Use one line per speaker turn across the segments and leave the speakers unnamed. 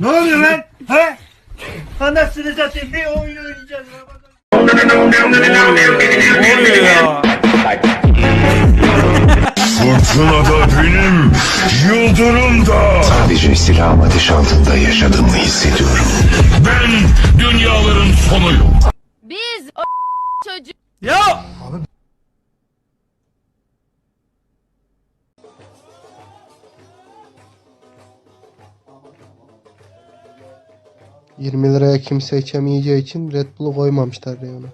Ne oluyor lan? He? Anasını satayım bir oyun oynayacağız.
Fırtına da benim, yıldırım da.
Sadece silahım ateş altında yaşadığımı hissediyorum.
Ben dünyaların sonuyum.
Biz o çocuk
Ya!
20 liraya kimse içemeyeceği için Red Bull'u koymamışlar reyona.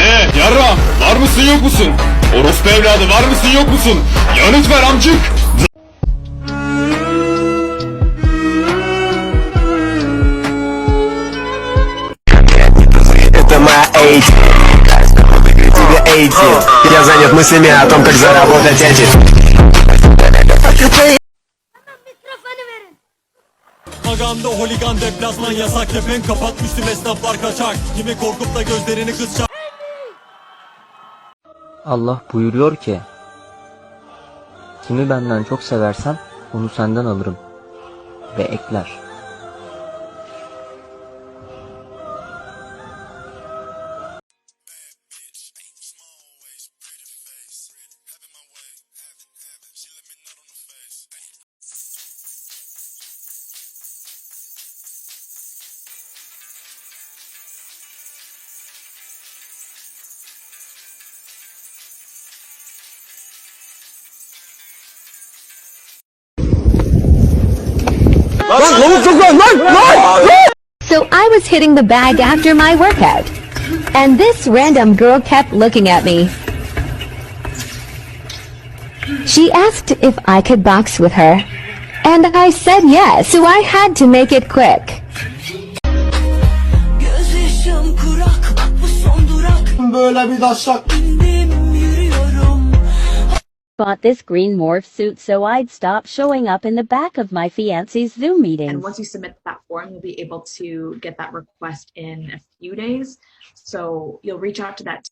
Ee yarra var mısın yok musun? Orospu evladı var mısın yok musun? Yanıt ver amcık.
Это моя эйти Тебе эйти Я занят мыслями о том, как заработать эти
Maganda holigan deplasman yasak Kepenk kapatmıştım esnaflar kaçak Kimi korkup da gözlerini kısacak
Allah buyuruyor ki Kimi benden çok seversen onu senden alırım ve ekler.
So I was hitting the bag after my workout. And this random girl kept looking at me. She asked if I could box with her. And I said yes, so I had to make it quick.
Gözyaşım kurak bu son durak
Böyle bir daşak
indim yürüyorum
Bought this green morph suit so I'd stop showing up in the back of my fiance's Zoom meetings.
And once you submit that form, you'll be able to get that request in a few days. So you'll reach out to that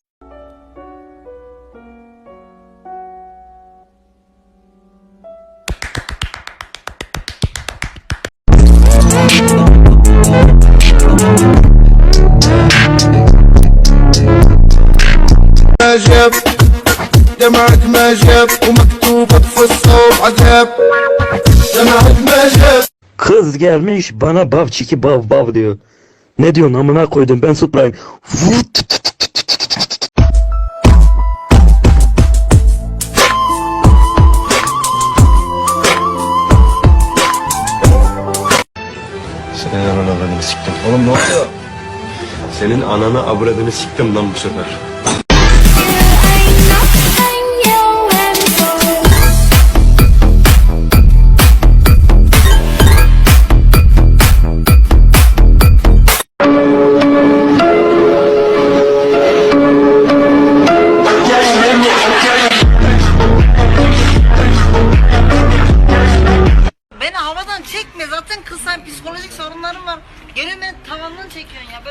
ما جاب دمعك ما جاب ومكتوبة في الصوب عذاب دمعك ما جاب
Kız gelmiş bana bav çiki bav bav diyor Ne diyorsun amına koydum ben Supra'yım
Senin ananı avradını siktim. Oğlum ne oluyor? Senin ananı avradını siktim lan bu sefer.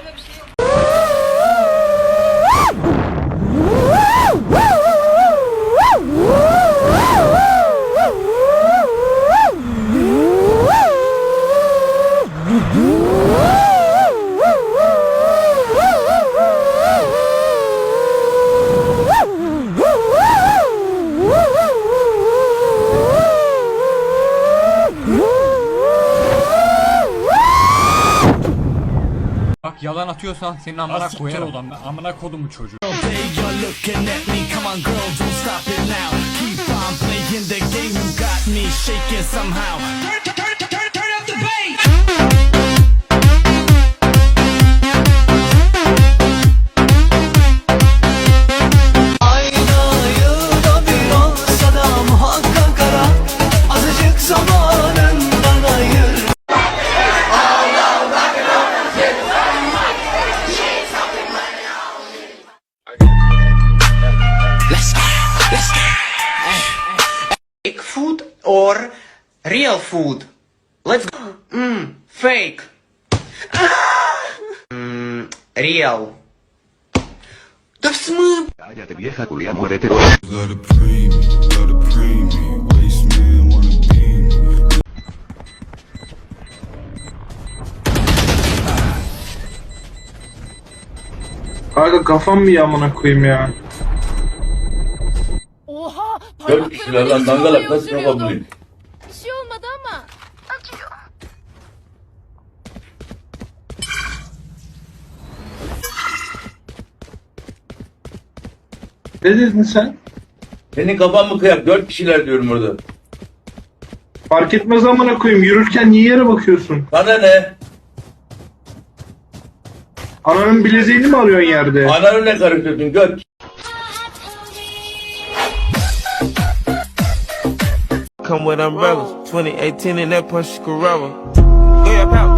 Böyle bir şey yok
yalan atıyorsan senin amına koyarım. ulan ben amına kodumu çocuğu.
Aynayı
fake food or real food? Let's go. Mm, fake. mm, real. Да в смысле?
Cállate vieja culia, muérete.
Dört kişiler lan dangalak nasıl yapabilir?
Bir şey olmadı ama.
Ne dedin sen?
Senin kafan mı kıyak? Dört kişiler diyorum orada.
Fark etmez amına koyayım. Yürürken niye yere bakıyorsun?
Bana ne?
Ananın bileziğini mi arıyorsun yerde?
Ananı ne karıştırdın göt?
Come with umbrellas. 2018 in that Porsche Carrera. Go your pouch.